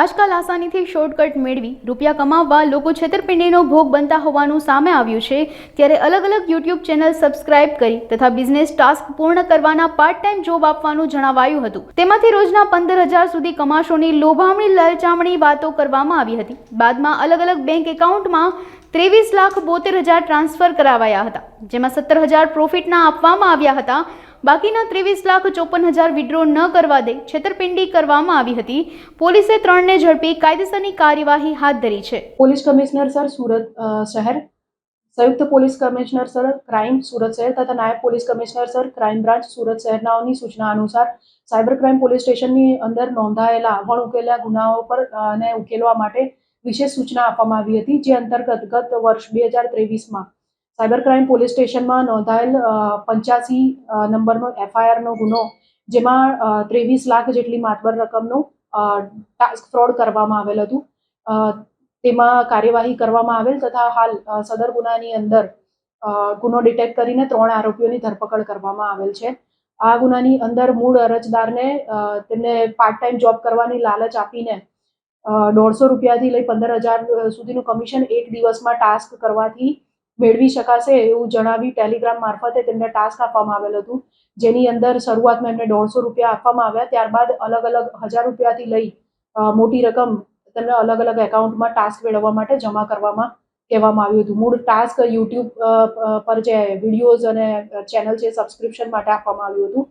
આજકાલ આસાનીથી શોર્ટકટ મેળવી રૂપિયા કમાવવા લોકો છેતરપિંડીનો ભોગ બનતા હોવાનું સામે આવ્યું છે, ત્યારે અલગ અલગ યુટ્યુબ ચેનલ સબસ્ક્રાઇબ કરી તથા બિઝનેસ ટાસ્ક પૂર્ણ કરવાના પાર્ટ ટાઈમ જોબ આપવાનું જણાવાયું હતું. તેમાંથી રોજના પંદર હજાર સુધી કમાશોની લોભામણી લલચામણી વાતો કરવામાં આવી હતી. બાદમાં અલગ અલગ બેંક એકાઉન્ટમાં ત્રેવીસ લાખ બોતેર હજાર ટ્રાન્સફર કરાવાયા હતા. જેમાં સત્તર હજાર પ્રોફિટના આપવામાં આવ્યા હતા. બાકીના ત્રેવીસ લાખ ચોપન હજાર વિડ્રો ન કરવા દે છેતરપિંડી કરવામાં આવી હતી. પોલીસે ત્રણને ઝડપી કાયદેસરની કાર્યવાહી હાથ ધરી છે. પોલીસ કમિશનર સર સુરત શહેર, સંયુક્ત police commissioner sir crime Surat શહેર તથા નાયબ police commissioner sir crime branch Surat શહેરનાઓની સૂચના અનુસાર સાયબર ક્રાઇમ પોલીસ સ્ટેશનની અંદર નોંધાયેલા અવણ ઉકેલા ગુનાઓ પર ને ઉકેલવા માટે વિશેષ સૂચના આપવામાં આવી હતી, જે અંતર્ગત ગત વર્ષ બે હજાર ત્રેવીસમાં સાયબર ક્રાઇમ પોલીસ સ્ટેશનમાં નોંધાયેલ પંચ્યાસી નંબરનો એફઆઈઆરનો ગુનો, જેમાં ત્રેવીસ લાખ જેટલી માતબર રકમનું ટાસ્ક ફ્રોડ કરવામાં આવેલ હતું. તેમાં કાર્યવાહી કરવામાં આવેલ તથા હાલ સદર ગુનાની અંદર ગુનો ડિટેક્ટ કરીને ત્રણ આરોપીઓની ધરપકડ કરવામાં આવેલ છે. આ ગુનાની અંદર મૂળ અરજદારને તેમને પાર્ટ ટાઈમ જોબ કરવાની લાલચ આપીને દોઢસો રૂપિયાથી લઈ પંદર હજાર સુધીનું કમિશન એક દિવસમાં ટાસ્ક કરવાથી મેળવી શકાશે એવું જણાવી ટેલિગ્રામ મારફતે તેમને ટાસ્ક આપવામાં આવેલ હતું. જેની અંદર શરૂઆતમાં એમને દોઢસો રૂપિયા આપવામાં આવ્યા ત્યારબાદ અલગ અલગ હજાર રૂપિયાથી લઈ મોટી રકમ તેમને અલગ અલગ એકાઉન્ટમાં ટાસ્ક મેળવવા માટે જમા કરવામાં કહેવામાં આવ્યું હતું. મૂળ ટાસ્ક યુટ્યુબ પર જે વિડીયોઝ અને ચેનલ છે સબસ્ક્રિપ્શન માટે આપવામાં આવ્યું હતું.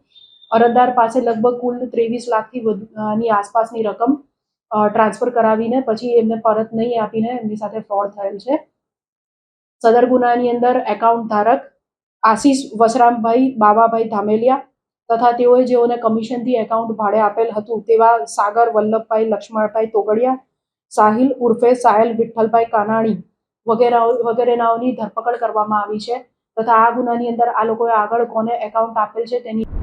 અરજદાર પાસે લગભગ કુલ ત્રેવીસ લાખથી વધુ અ, ની આસપાસની રકમ ટ્રાન્સફર કરાવીને પછી એમને પરત નહીં આપીને એમની સાથે ફ્રોડ થયેલ છે. સદર ગુનાની અંદર એકાઉન્ટ ધારક આશીષ વસરામભાઈ બાવાભાઈ ધામેલિયા તથા તેઓએ જેઓને કમિશનથી એકાઉન્ટ ભાડે આપેલ હતું તેવા સાગર વલ્લભભાઈ, લક્ષ્મણભાઈ તોગડિયા, સાહિલ ઉર્ફે સાહેલ વિઠ્ઠલભાઈ કાનાણી વગેરે વગેરેનાઓની ધરપકડ કરવામાં આવી છે તથા આ ગુનાની અંદર આ લોકોએ આગળ કોને એકાઉન્ટ આપેલ છે તેની